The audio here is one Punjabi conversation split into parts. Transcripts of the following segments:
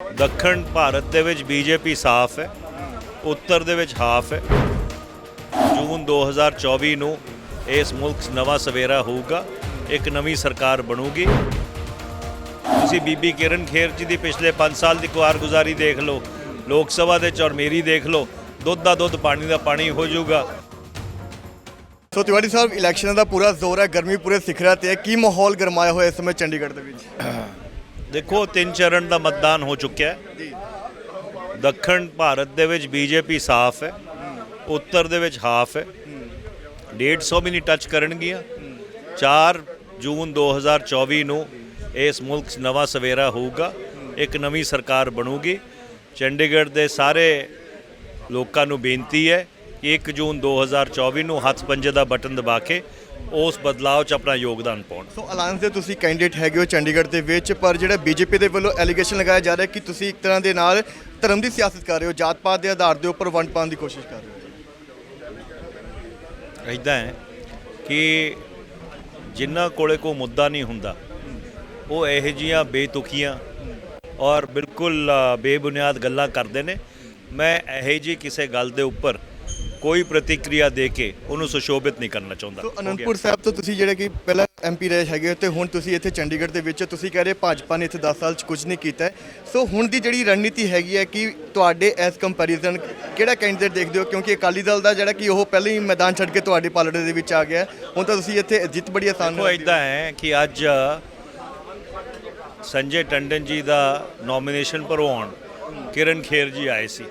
ਦੱਖਣ ਭਾਰਤ ਦੇ ਵਿੱਚ ਬੀਜੇਪੀ ਸਾਫ਼ ਹੈ, ਉੱਤਰ ਦੇ ਵਿੱਚ ਹਾਫ ਹੈ। ਜੂਨ 2024 ਨੂੰ ਇਸ ਮੁਲਕ 'ਚ ਨਵਾਂ ਸਵੇਰਾ ਹੋਊਗਾ, ਇੱਕ ਨਵੀਂ ਸਰਕਾਰ ਬਣੂਗੀ। ਤੁਸੀਂ ਬੀਬੀ ਕਿਰਨ ਖੇਰ ਜੀ ਦੀ ਪਿਛਲੇ 5 ਸਾਲ ਦੀ ਕਾਰਗੁਜ਼ਾਰੀ ਦੇਖ ਲਓ, ਲੋਕ ਸਭਾ ਦੇ ਚ ਮੇਰੀ ਦੇਖ ਲਓ, ਦੁੱਧ ਦਾ ਦੁੱਧ, ਪਾਣੀ ਦਾ ਪਾਣੀ ਹੋ ਜਾਊਗਾ। ਸੋ ਤਿਵਾੜੀ ਸਾਹਿਬ, ਇਲੈਕਸ਼ਨਾਂ ਦਾ ਪੂਰਾ ਜ਼ੋਰ ਹੈ, ਗਰਮੀ ਪੂਰੇ ਸਿਖਰਾਂ ਤੇ ਹੈ। ਕੀ ਮਾਹੌਲ ਗਰਮਾਇਆ ਹੋਇਆ ਇਸ ਸਮੇਂ ਚੰਡੀਗੜ੍ਹ ਦੇ ਵਿੱਚ? ਦੇਖੋ ਤਿੰਨ ਚਰਨ ਦਾ ਮਤਦਾਨ ਹੋ ਚੁੱਕਿਆ ਹੈ। ਜੀ। ਦੱਖਣ ਭਾਰਤ ਦੇ ਵਿੱਚ ਬੀਜੇਪੀ ਸਾਫ਼ ਹੈ। ਉੱਤਰ ਦੇ ਵਿੱਚ ਹਾਫ ਹੈ। 150 ਵੀ ਨਹੀਂ ਟੱਚ ਕਰਨਗੀਆਂ। 4 ਜੂਨ 2024 ਨੂੰ ਇਸ ਮੁਲਕ 'ਚ ਨਵਾਂ ਸਵੇਰਾ ਹੋਊਗਾ। ਇੱਕ ਨਵੀਂ ਸਰਕਾਰ ਬਣੂਗੀ। ਚੰਡੀਗੜ੍ਹ ਦੇ ਸਾਰੇ ਲੋਕਾਂ ਨੂੰ ਬੇਨਤੀ ਹੈ ਕਿ 1 ਜੂਨ 2024 ਨੂੰ ਹੱਥ ਪੰਜੇ ਦਾ ਬਟਨ ਦਬਾ ਕੇ ਉਸ ਬਦਲਾਅ 'ਚ ਆਪਣਾ ਯੋਗਦਾਨ ਪਾਉਣ। ਸੋ ਅਲਾਇੰਸ ਦੇ ਤੁਸੀਂ ਕੈਂਡੀਡੇਟ ਹੈਗੇ ਹੋ ਚੰਡੀਗੜ੍ਹ ਦੇ ਵਿੱਚ ਪਰ ਜਿਹੜਾ ਬੀਜੇਪੀ ਦੇ ਵੱਲੋਂ ਐਲੀਗੇਸ਼ਨ ਲਗਾਇਆ ਜਾ ਰਿਹਾ ਕਿ ਤੁਸੀਂ ਇੱਕ ਤਰ੍ਹਾਂ ਦੇ ਨਾਲ ਧਰਮ ਦੀ ਸਿਆਸਤ ਕਰ ਰਹੇ ਹੋ ਜਾਤ ਪਾਤ ਦੇ ਆਧਾਰ ਦੇ ਉੱਪਰ ਵੰਡ ਪਾਉਣ ਦੀ ਕੋਸ਼ਿਸ਼ ਕਰ ਰਹੇ ਹੋ। ਇਦਾਂ ਹੈ ਕਿ ਜਿਨ੍ਹਾਂ ਕੋਲੇ ਕੋਈ ਮੁੱਦਾ ਨਹੀਂ ਹੁੰਦਾ ਉਹ ਇਹੋ ਜੀਆਂ ਬੇਤੁਕੀਆਂ ਔਰ ਬਿਲਕੁਲ ਬੇਬੁਨਿਆਦ ਗੱਲਾਂ ਕਰਦੇ ਨੇ। ਮੈਂ ਇਹੋ ਜੀ ਕਿਸੇ ਗੱਲ ਦੇ ਉੱਪਰ ਕੋਈ ਪ੍ਰਤੀਕਿਰਿਆ ਦੇ ਕੇ ਉਹਨੂੰ ਸੁਸ਼ੋਭਿਤ ਨਹੀਂ ਕਰਨਾ ਚਾਹੁੰਦਾ ਸੋ ਹੋ। ਅਨੰਦਪੁਰ ਸਾਹਿਬ ਤੋਂ ਤੁਸੀਂ ਜਿਹੜੇ ਕਿ ਪਹਿਲਾਂ ਐਮਪੀ ਰਹੇ ਹੈਗੇ ਹੋ ਤੇ ਹੁਣ ਤੁਸੀਂ ਇੱਥੇ ਚੰਡੀਗੜ੍ਹ ਦੇ ਵਿੱਚ ਤੁਸੀਂ ਕਹਿ ਰਹੇ ਭਾਜਪਾ ਨੇ ਇੱਥੇ 10 ਸਾਲ 'ਚ ਕੁਝ ਨਹੀਂ ਕੀਤਾ ਹੈ। ਸੋ ਹੁਣ ਦੀ ਜਿਹੜੀ ਰਣਨੀਤੀ ਹੈਗੀ ਹੈ ਕਿ ਤੁਹਾਡੇ ਐਸ ਕੰਪੈਰੀਜ਼ਨ ਕਿਹੜਾ ਕੈਂਡੀਡੇਟ ਦੇਖਦੇ ਹੋ ਕਿਉਂਕਿ ਅਕਾਲੀ ਦਲ ਦਾ ਜਿਹੜਾ ਕਿ ਉਹ ਪਹਿਲਾਂ ਹੀ ਮੈਦਾਨ ਛੱਡ ਕੇ ਤੁਹਾਡੇ ਪਾਲੜੇ ਦੇ ਵਿੱਚ ਆ ਗਿਆ ਹੈ। ਹੁਣ ਤਾਂ ਤੁਸੀਂ ਇੱਥੇ ਜਿੱਤ ਬੜੀ ਆਸਾਨ ਨਾਲ ਇਦਾਂ ਹੈ ਕਿ ਅੱਜ ਸੰਜੇ ਟੰਡਨ ਜੀ ਦਾ ਨੋਮੀਨੇਸ਼ਨ ਭਰਵਾਉਣ ਕਿਰਨ ਖੇਰ ਜੀ ਆਏ ਸੀ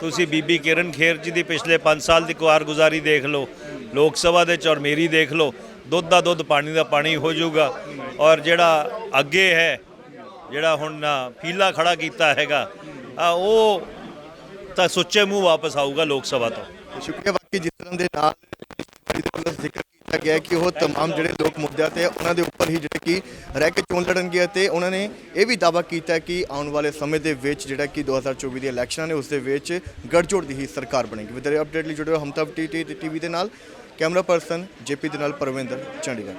ਤੁਸੀਂ ਬੀਬੀ ਕਿਰਨ ਖੇਰ ਜੀ ਦੀ ਪਿਛਲੇ 5 ਸਾਲ ਦੀ ਕਾਰਗੁਜ਼ਾਰੀ ਦੇਖ ਲਓ, ਲੋਕ ਸਭਾ ਦੇ ਚ ਮੇਰੀ ਦੇਖ ਲਓ, ਦੁੱਧ ਦਾ ਦੁੱਧ, ਪਾਣੀ ਦਾ ਪਾਣੀ ਹੋ ਜਾਊਗਾ। ਔਰ ਜਿਹੜਾ ਅੱਗੇ ਹੈ, ਜਿਹੜਾ ਹੁਣ ਫੀਲਾ ਖੜਾ ਕੀਤਾ ਹੈਗਾ, ਆ ਉਹ ਤਾਂ ਸੁੱਚੇ ਮੂੰਹ ਵਾਪਸ ਆਊਗਾ ਲੋਕ ਸਭਾ ਤੋਂ। ਸ਼ੁਕਰੀਆ ਬਾਕੀ ਜਿਸ ਤਰ੍ਹਾਂ ਦੇ ਨਾਲ ਜ਼ਿਕਰ ਕੀਤਾ ਗਿਆ ਹੈ ਕਿ ਉਹ तमाम ਜਿਹੜੇ ਲੋਕ ਮੁੱਦਿਆਂ ਤੇ ਉਹਨਾਂ ਦੇ ਉੱਪਰ ਹੀ ਜਿਹੜੇ ਕਿ ਰਹਿ ਕੇ ਚੋਣ ਲੜਨਗੇ ਤੇ ਉਹਨਾਂ ਨੇ ਇਹ ਵੀ ਦਾਅਵਾ ਕੀਤਾ ਹੈ ਕਿ ਆਉਣ ਵਾਲੇ ਸਮੇਂ ਦੇ ਵਿੱਚ ਜਿਹੜਾ ਕਿ 2024 ਦੇ ਇਲੈਕਸ਼ਨਾਂ ਨੇ ਉਸ ਦੇ ਵਿੱਚ ਗੜਜੋੜ ਦੀ ਹੀ ਸਰਕਾਰ ਬਣੇਗੀ ਵਿਦਰੇ ਅਪਡੇਟ ਲਈ ਜੁੜੇ ਰਹੋ ਹਮਤਬ ਟੀਟੀ ਟੀਵੀ ਦੇ ਨਾਲ ਕੈਮਰਾ ਪਰਸਨ ਜੇਪੀ ਦੇ ਨਾਲ ਪਰਵਿੰਦਰ ਚੰਡੀਗੜ੍ਹ